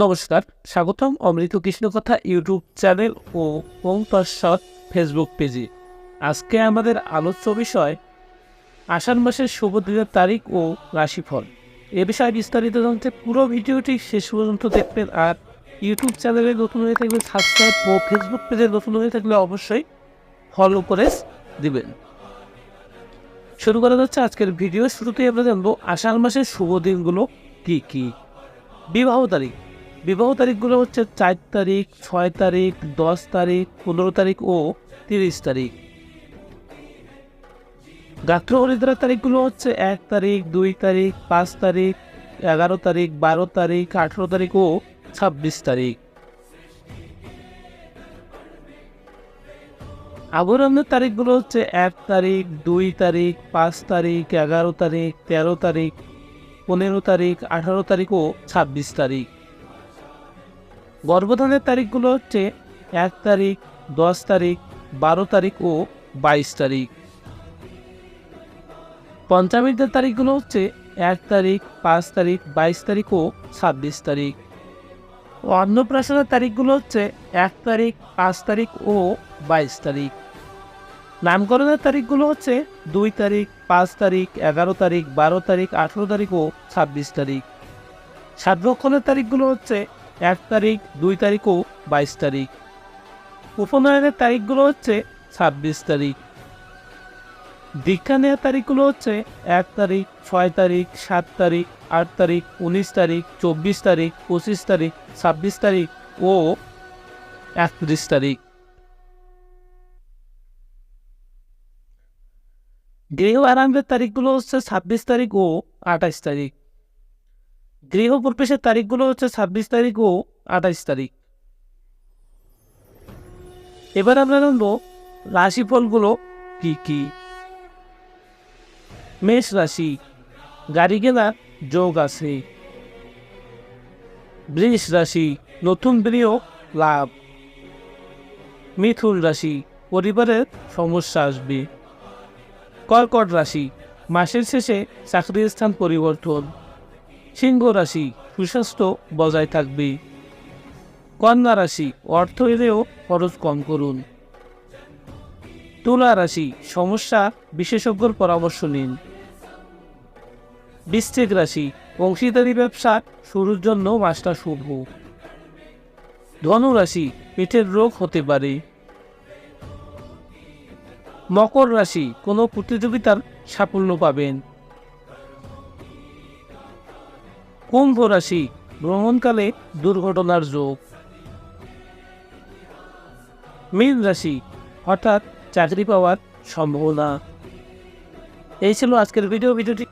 নমস্কার, স্বাগতম অমৃত কৃষ্ণ কথা ইউটিউব চ্যানেল ও ওম ফেসবুক পেজে। আজকে আমাদের আলোচ্য বিষয়, আষাঢ় মাসের শুভ দিনের তারিখ ও রাশিফল। এ বিষয়ে বিস্তারিত জানতে পুরো ভিডিওটি শেষ পর্যন্ত দেখবেন আর ইউটিউব চ্যানেলে নতুন হয়ে থাকলে সাবস্ক্রাইব ও ফেসবুক পেজে নতুন হয়ে থাকলে অবশ্যই ফলো করে দিবেন। শুরু করা যাচ্ছে আজকের ভিডিও। শুরুতেই আমরা জানব আষাঢ় মাসের শুভ দিনগুলো কী কী? বিবাহ তারিখ। বিবাহ তারিখগুলো হচ্ছে চার তারিখ, ছয় তারিখ, দশ তারিখ, পনেরো তারিখ ও তিরিশ তারিখ। গাত্র হরিদ্রার তারিখগুলো হচ্ছে এক তারিখ, দুই তারিখ, পাঁচ তারিখ, এগারো তারিখ, বারো তারিখ, আঠেরো তারিখ ও ছাব্বিশ তারিখ। আবরণের তারিখগুলো হচ্ছে এক তারিখ, দুই তারিখ, পাঁচ তারিখ, এগারো তারিখ, তেরো তারিখ, পনেরো তারিখ, আঠারো তারিখ ও ছাব্বিশ তারিখ। গর্ভধানের তারিখগুলো হচ্ছে এক তারিখ, দশ তারিখ, বারো তারিখ ও বাইশ তারিখ। পঞ্চামৃতের তারিখগুলো হচ্ছে এক তারিখ, পাঁচ তারিখ, বাইশ তারিখ ও ছাব্বিশ তারিখ। অন্নপ্রাশনের তারিখগুলো হচ্ছে এক তারিখ, পাঁচ তারিখ ও বাইশ তারিখ। নামকরণের তারিখগুলো হচ্ছে দুই তারিখ, পাঁচ তারিখ, এগারো তারিখ, বারো তারিখ, আঠেরো তারিখ ও ছাব্বিশ তারিখ। সাতভক্ষণের তারিখগুলো হচ্ছে এক তারিখ, দুই তারিখ ও বাইশ তারিখ। উপনয়নের তারিখগুলো হচ্ছে ছাব্বিশ তারিখ। দীক্ষা নেওয়ার তারিখগুলো হচ্ছে এক তারিখ, ছয় তারিখ, সাত তারিখ, আট তারিখ, উনিশ তারিখ, চব্বিশ তারিখ, পঁচিশ তারিখ, ছাব্বিশ তারিখ ও একত্রিশ তারিখ। গৃহ আরম্ভের তারিখগুলো হচ্ছে ছাব্বিশ তারিখ ও আঠাশ তারিখ। গৃহ প্রবেশের তারিখগুলো হচ্ছে ছাব্বিশ তারিখ ও আঠাশ তারিখ। এবার আমরা জানব রাশিফলগুলো কি কি? মেষ রাশি, গাড়ি কেনার যোগ আছে। বৃষ রাশি, নতুন বিনিয়োগ, লাভ। মিথুন রাশি, পরিবারের সমস্যা আসবে। কর্কট রাশি, মাসের শেষে চাকরির স্থান পরিবর্তন। সিংহ রাশি সুস্বাস্থ্য বজায় থাকবে। কন্যা রাশি অর্থ এলেও খরচ কম করুন। তুলা রাশি সমস্যা বিশেষজ্ঞর পরামর্শ নিন। বৃশ্চিক রাশি অংশীদারি ব্যবসা শুরুর জন্য মাসটা শুভ। ধনুরাশি পেটের রোগ হতে পারে। মকর রাশি কোনো প্রতিযোগিতার সাফল্য পাবেন। কুম্ভ রাশি, ভ্রমণকালে দুর্ঘটনার যোগ। মীন রাশি হঠাৎ চাকরি পাওয়ার সম্ভাবনা। এই ছিল আজকের ভিডিও। ভিডিওটি